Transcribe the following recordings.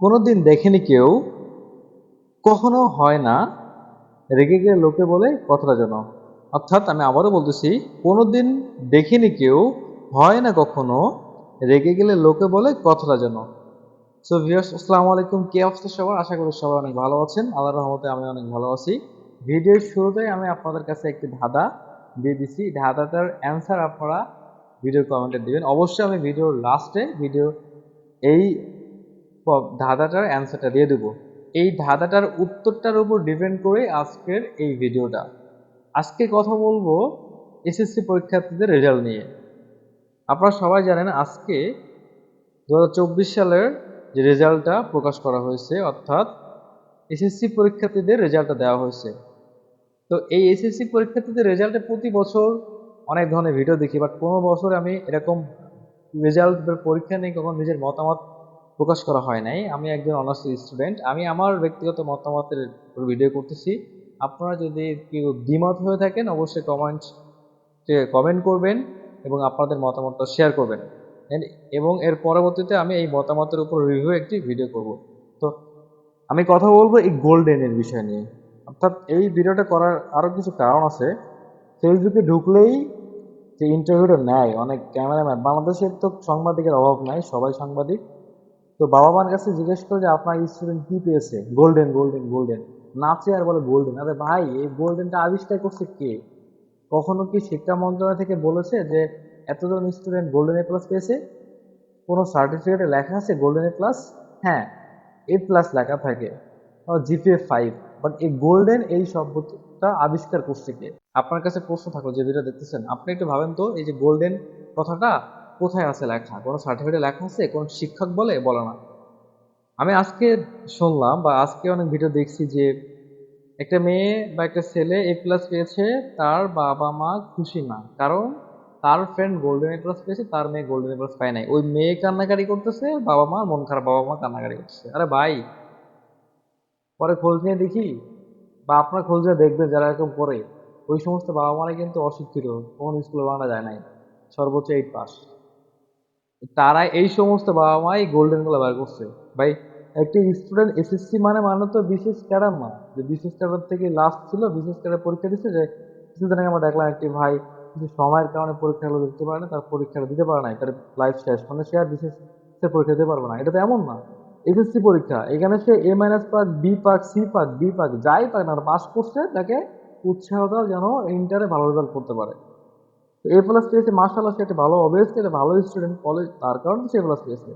কোনোদিন দেখেনি কেউ, কখনো হয় না। রেগে গেলে লোকে বলে, কথাটা যেন। অর্থাৎ আমি আবারও বলতেছি, কোনোদিন দেখিনি কেউ, হয় না কখনো, রেগে গেলে লোকে বলে, কথাটা যেন। সো ভিউয়ার্স আসসালামু আলাইকুম। কে অবস্থা সবার? আশা করি সবাই অনেক ভালো আছেন। আল্লাহ রহমতে আমি অনেক ভালো আছি। ভিডিওর শুরুতে আমি আপনাদের কাছে একটি ধাঁধা দিয়ে দিছি। ধাঁধাটার অ্যান্সার আপনারা ভিডিও কমেন্টে দিবেন। অবশ্যই আমি ভিডিওর লাস্টে ভিডিও এই ধাঁধাটার অ্যান্সারটা দিয়ে দেবো। এই ধাঁধাটার উত্তরটার উপর ডিপেন্ড করে আজকের এই ভিডিওটা আজকে কথা বলব এসএসসি পরীক্ষার্থীদের রেজাল্ট নিয়ে। আপনারা সবাই জানেন আজকে দু হাজার চব্বিশ সালের যে রেজাল্টটা প্রকাশ করা হয়েছে, অর্থাৎ এসএসসি পরীক্ষার্থীদের রেজাল্টটা দেওয়া হয়েছে। তো এই এসএসসি পরীক্ষার্থীদের রেজাল্টে প্রতি বছর অনেক ধরনের ভিডিও দেখি বাট কোনো বছর আমি এরকম রেজাল্ট পরীক্ষা নিয়ে কখনো নিজের মতামত প্রকাশ করা হয় নাই। আমি একজন অনার্স স্টুডেন্ট আমি আমার ব্যক্তিগত মতামতের ভিডিও করতেছি। আপনারা যদি কেউ দ্বিমত হয়ে থাকেন, অবশ্যই কমেন্ট কমেন্ট করবেন এবং আপনাদের মতামতটা শেয়ার করবেন। এবং এর পরবর্তীতে আমি এই মতামতের উপর রিভিউ একটি ভিডিও করব। তো আমি কথা বলব এই গোল্ডেনের বিষয় নিয়ে। অর্থাৎ এই ভিডিওটা করার আরও কিছু কারণ আছে। ফেসবুকে ঢুকলেই যে ইন্টারভিউটা নেয়, অনেক ক্যামেরাম্যান বাংলাদেশের তো সাংবাদিকের অভাব নাই, সবাই সাংবাদিক। তো বাবা মার কাছে জিজ্ঞেস করে যে আপনার স্টুডেন্ট কি পেয়েছে? গোল্ডেন গোল্ডেন গোল্ডেন নাচে আর বলে গোল্ডেন আরে ভাই, এই গোল্ডেনটা আবিষ্কার করছে কে? কখনো কি শিক্ষা মন্ত্রণালয় থেকে বলেছে যে এতজন স্টুডেন্ট গোল্ডেন এ প্লাস পেয়েছে? কোনো সার্টিফিকেটে লেখা আছে গোল্ডেন এ প্লাস হ্যাঁ এ প্লাস লেখা থাকে। জিপিএ ফাইভ বাট এই গোল্ডেন এই শব্দটা আবিষ্কার করছে কে? আপনার কাছে প্রশ্ন থাকল যে ভিডিও দেখতেছেন। আপনি একটু ভাবেন তো, এই যে গোল্ডেন কথাটা কোথায় আছে লেখা? কোনো সার্টিফিকেটে লেখা আছে? কোন শিক্ষক বলে? বলে না। আমি আজকে শুনলাম বা আজকে অনেক ভিডিও দেখছি যে একটা মেয়ে বা একটা ছেলে এ প্লাস পেয়েছে, তার বাবা মা খুশি না। কারণ তার ফ্রেন্ড গোল্ডেন এ প্লাস পেয়েছে, তার মেয়ে গোল্ডেন এ প্লাস পায় নাই। ওই মেয়ে কান্নাকাটি করতেছে, বাবা মা, মন খারাপ, বাবা মা কান্নাকাটি করতেছে। আরে ভাই, পরে খোঁজ নিয়ে দেখি। বা আপনার খোঁজ নিয়ে দেখবেন যারা এরকম করে। ওই সমস্ত বাবা মারা কিন্তু অশিক্ষিত। কোন স্কুলে বানানো যায় নাই। সর্বোচ্চ এইট পাস তারা এই সমস্ত বাবা মাই গোল্ডেনগুলো বার করছে। ভাই, একটি স্টুডেন্ট এসএসসি মানে মানে তো বিশেষ ক্যাডার না। যে বিশেষ ক্যাডার থেকে লাস্ট ছিল, বিশেষ ক্যাডার পরীক্ষা দিচ্ছে যে, কিছুদিন আগে আমরা দেখলাম একটি ভাই কিছু সময়ের কারণে পরীক্ষাগুলো দিতে পারে না, তার পরীক্ষাটা দিতে পারে না তার লাইফ শেষ। মানে সে আর বিশেষ সে পরীক্ষা দিতে পারবে না। এটা তো এমন না। এসএসসি পরীক্ষা, এখানে সে এ মাইনাস পাক বি পাক সি পাক ডি পাক, যাই পাক না, পাস করছে, তাকে উৎসাহ দাও যেন ইন্টারে ভালো রেজাল্ট করতে পারে। তো এ প্লাস পেয়েছে মার্শাল্লাহ সে একটা ভালো অবভিয়াসলি একটা ভালো স্টুডেন্ট কলেজ তার কারণে সে প্লাস পেয়েছে।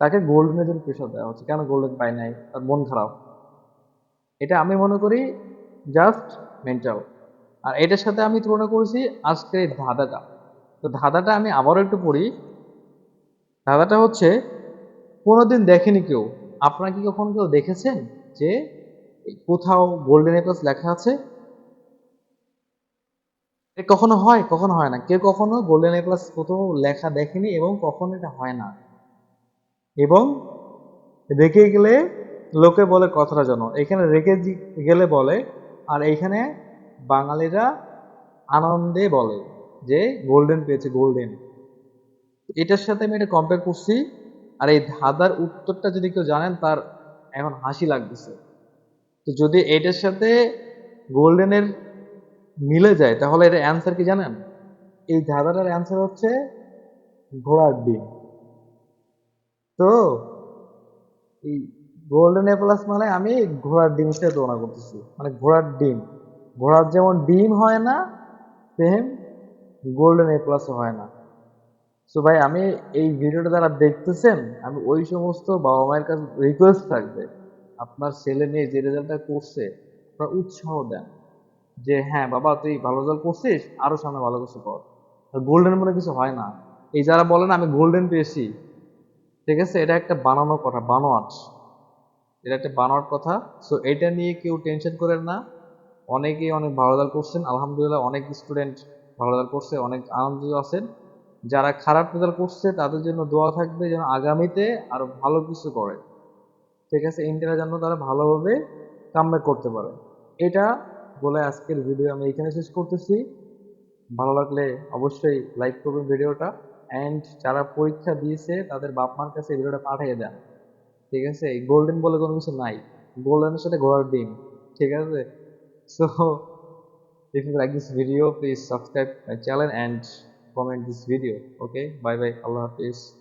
তাকে গোল্ডেনের জন্য প্রেশার দেওয়া হচ্ছে। কেন গোল্ডেন পাই নাই? তার মন খারাপ। এটা আমি মনে করি জাস্ট মেন্টাল আর এটার সাথে আমি তুলনা করেছি আজকের এই ধাঁধাটা। তো ধাঁধাটা আমি আবারও একটু পড়ি। ধাঁধাটা হচ্ছে, কোনোদিন দেখেনি কেউ। আপনারা কি কখন কেউ দেখেছেন যে কোথাও গোল্ডেন এ প্লাস লেখা আছে? এ কখনো হয় কখনো হয় না। কেউ কখনো গোল্ডেন এ প্লাস কোথাও লেখা দেখেনি এবং কখনো এটা হয় না। এবং রেখে গেলে লোকে বলে কথাটা যেন। এখানে রেখে গেলে বলে, আর এইখানে বাঙালিরা আনন্দে বলে যে গোল্ডেন পেয়েছে গোল্ডেন এটার সাথে আমি এটা কম্পেয়ার করছি, আর এই ধাঁধার উত্তরটা যদি কেউ জানেন, তার এখন হাসি লাগতেছে। তো যদি এটার সাথে গোল্ডেনের মিলে যায়, তাহলে এর অ্যান্সার কি জানেন? এই ধাঁধাটার অ্যান্সার হচ্ছে ঘোড়ার ডিম। তো, এই গোল্ডেন এপ্লাস মানে আমি ঘোড়ার ডিমের সাথে তুলনা করতেছি মানে ঘোড়ার ডিম। ঘোড়ার যেমন ডিম হয় না, সেম গোল্ডেন এ প্লাসও হয় না। সো ভাই, আমি এই ভিডিওটা যারা দেখতেছেন, আমি ওই সমস্ত বাবা মায়ের কাছে রিকোয়েস্ট থাকবে, আপনার ছেলে মেয়ে যে রেজাল্টটা করছে, আপনারা উৎসাহ দেন। যে হ্যাঁ বাবা, তুই ভালো রেজাল্ট করছিস আরও সামনে ভালো কিছু কর। গোল্ডেন মনে কিছু হয় না। এই যারা বলেন আমি গোল্ডেন পেয়েছি, ঠিক আছে? এটা একটা বানানো কথা, বানোয়াট। এটা একটা বানোয়াট কথা। সো এটা নিয়ে কেউ টেনশন করেন না। অনেকেই অনেক ভালো রেজাল্ট করছেন আলহামদুলিল্লাহ অনেক স্টুডেন্ট ভালো রেজাল্ট করছে অনেক আনন্দিত আছেন। যারা খারাপ রেজাল্ট করছে তাদের জন্য দোয়া থাকবে যেন আগামীতে আরও ভালো কিছু করে। ঠিক আছে? ইন্টারের জন্য তারা ভালোভাবে কামব্যাক করতে পারে। এটা বলে আজকের ভিডিও আমি এখানে শেষ করতেছি। ভালো লাগলে অবশ্যই লাইক করবেন ভিডিওটা অ্যান্ড যারা পরীক্ষা দিয়েছে, তাদের বাপ মার কাছে ভিডিওটা পাঠিয়ে দেন। ঠিক আছে? গোল্ডেন বলে কোনো কিছু নাই। গোল্ডেনের সাথে ঘোড়ার ডিম। ঠিক আছে? So if you like this video, please subscribe my channel and comment this video, okay? Bye bye. allah hafiz